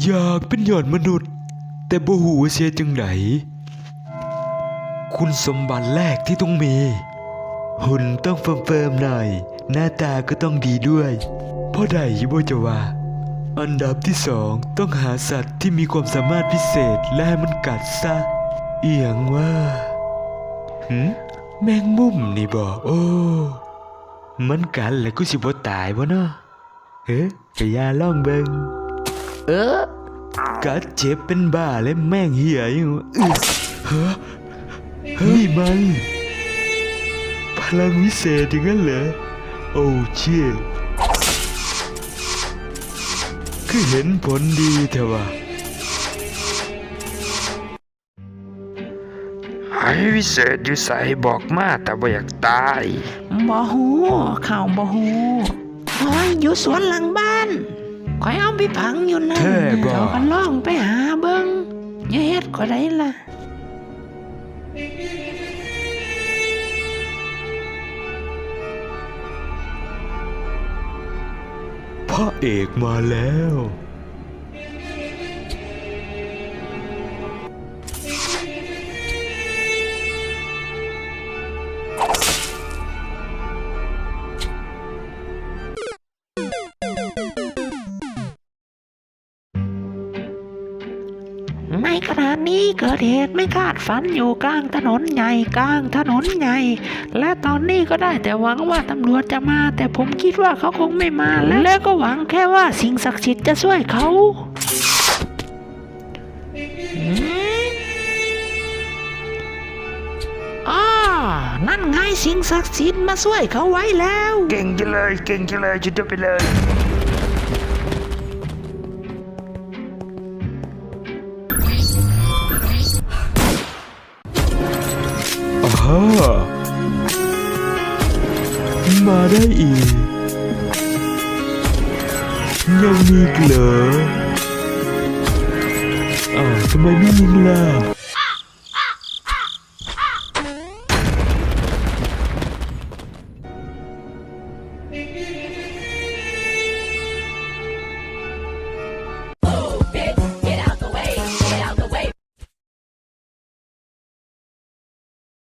อยากเป็นยอดมนุษย์ แต่บ่หูเสียจังไดคุณสมบัติแรกที่ต้องมี หุ่นต้องเฟิร์มๆหน่อย หน้าตาก็ต้องดีด้วยเพราะใดยิบ่จะว่า อันดับที่สองต้องหาสัตว์ที่มีความสามารถพิเศษและให้มันกัดซะ เอียงว่าหืมแมงมุมนี่บ่โอ้ มันกัดแล้วกูสิบ่ตายบ่เนาะเฮ้กะยาล่องเบิง เออกัดเจ็บเป็นบ้าเลยแม่งเหี้ยอยู่อึ๊ะเฮ้อนี่มัน พลังวิเศษอย่างนั้นเหรอ โอ้เชี่ยคือเห็นผลดีเถอะวะไอ้วิเศษอยู่ใส่บอกมาแต่บ่อยากตายบ่ฮู้ข่าวบ่ฮู้โอ้ยอยู่สวนหลังบ้านคอยเอา ไปผังอยู่นั่นแท้บ่เขาก็ล่องไปหาเบิ่งอย่าเฮ็ดก็ได้ล่ะ พระเอกมาแล้ว ขณะนี้เกิดเหตุไม่คาดฝันอยู่กลางถนนใหญ่กลางถนนใหญ่ และตอนนี้ก็ได้แต่หวังว่าตำรวจจะมา แต่ผมคิดว่าเขาคงไม่มาและก็หวังแค่ว่าสิ่งศักดิ์สิทธิ์จะช่วยเขาอืมอ้านั่นไงสิ่งศักดิ์สิทธิ์มาช่วยเขาไว้แล้ว เก่งจังเลย เก่งจังเลยจุดยอดไปเลย มาได้อีก ยังมีอีกเหรออ้าวทำไมไม่ยิงล่ะ